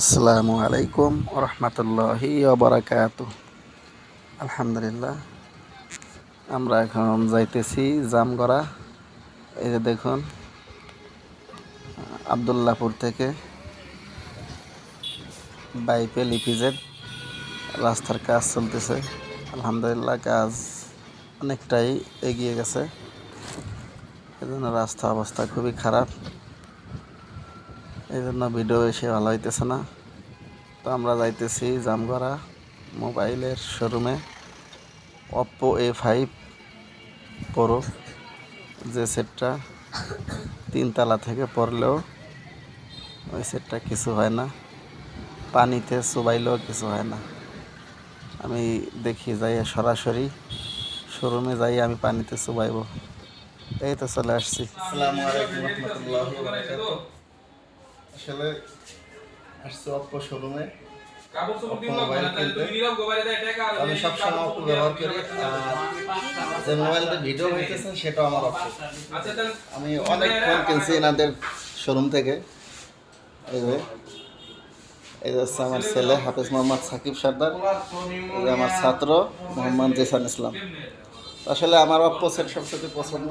আসসালামু আলাইকুম রহমতুল্লাহি বারাকাত আলহামদুলিল্লাহ, আমরা এখন যাইতেছি জামগড়া। এই যে দেখুন আবদুল্লাপুর থেকে বাইপে লিপিজেড রাস্তার কাজ চলতেছে। আলহামদুলিল্লাহ, কাজ অনেকটাই এগিয়ে গেছে। এজন্য রাস্তা অবস্থা খুবই খারাপ। এই জন্য ভিডিও এসে ভালো হইতেছে না। তো আমরা যাইতেছি জামগড়া মোবাইলের শোরুমে অপ্পো এ ফাইভ প্রো যে সেটটা তিনতলা থেকে পড়লেও ওই সেটটা কিছু হয় না। পানিতে চুবাইলেও কিছু হয় না। আমি দেখি যাই সরাসরি শোরুমে যাই আমি পানিতে চুবাইব। এই তো চলে আসছি। আসসালামু আলাইকুম আসলে আসছে অপ্পো শোরুমে। মোবাইল কিনতে। আমি সবসময় অপ্পো ব্যবহার করি। যে মোবাইলতে ভিডিও হইতেছে সেটাও আমার অপ্পো। আমি অনেক ফোন কিনছি এনাদের শোরুম থেকে। এই যে এই হচ্ছে আমার ছেলে হাফিজ মোহাম্মদ সাকিব সর্দার এই যে আমার ছাত্র মোহাম্মদ জেসান ইসলাম। আসলে আমার অপ্পো সেট সবচেয়ে পছন্দ।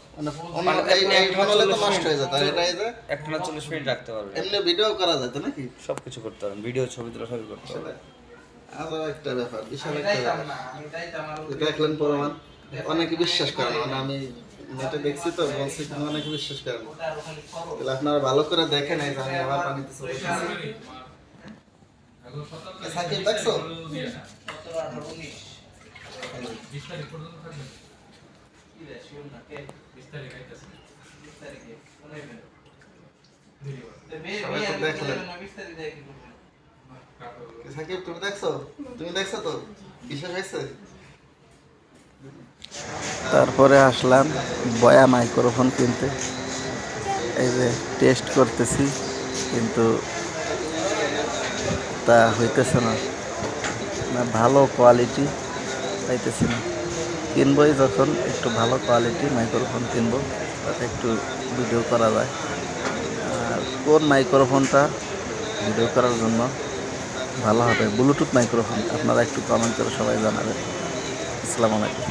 মানে অন্য- এই এই ফোন হলে তো নষ্ট হয়ে যেত আর যে? একটা চল্লিশ মিনিট রাখতে পারবে। এমনি ভিডিও করা যেত নাকি? সব কিছু করতে পারবেন ভিডিও ছবি তুলে সবই করতে পারবেন আরও একটা ব্যাপার বিশাল একটা ব্যাপার। এটা দেখলেন প্রমাণ। অনেকে বিশ্বাস করে মানে আমি নেটে দেখছি তো বলছি কিন্তু অনেকে বিশ্বাস করে তাহলে আপনারা ভালো করে দেখেন এই আমি আবার পানিতে চলে দেখছ সাকিব তুমি দেখছ তুমি দেখছ তো বিশ্বাস হয়েছে তারপরে আসলাম বয়া মাইক্রোফোন কিনতে। এই যে টেস্ট করতেছি কিন্তু তা হইতেছে না। না ভালো কোয়ালিটি পাইতেছি না। কিনবই যখন একটু ভালো কোয়ালিটি মাইক্রোফোন কিনবো, তাতে একটু ভিডিও করা যায়। আর কোন মাইক্রোফোনটা ভিডিও করার জন্য ভালো হবে? ব্লুটুথ মাইক্রোফোন আপনারা একটু কমেন্ট করে সবাই জানাবেন। আসসালামু আলাইকুম।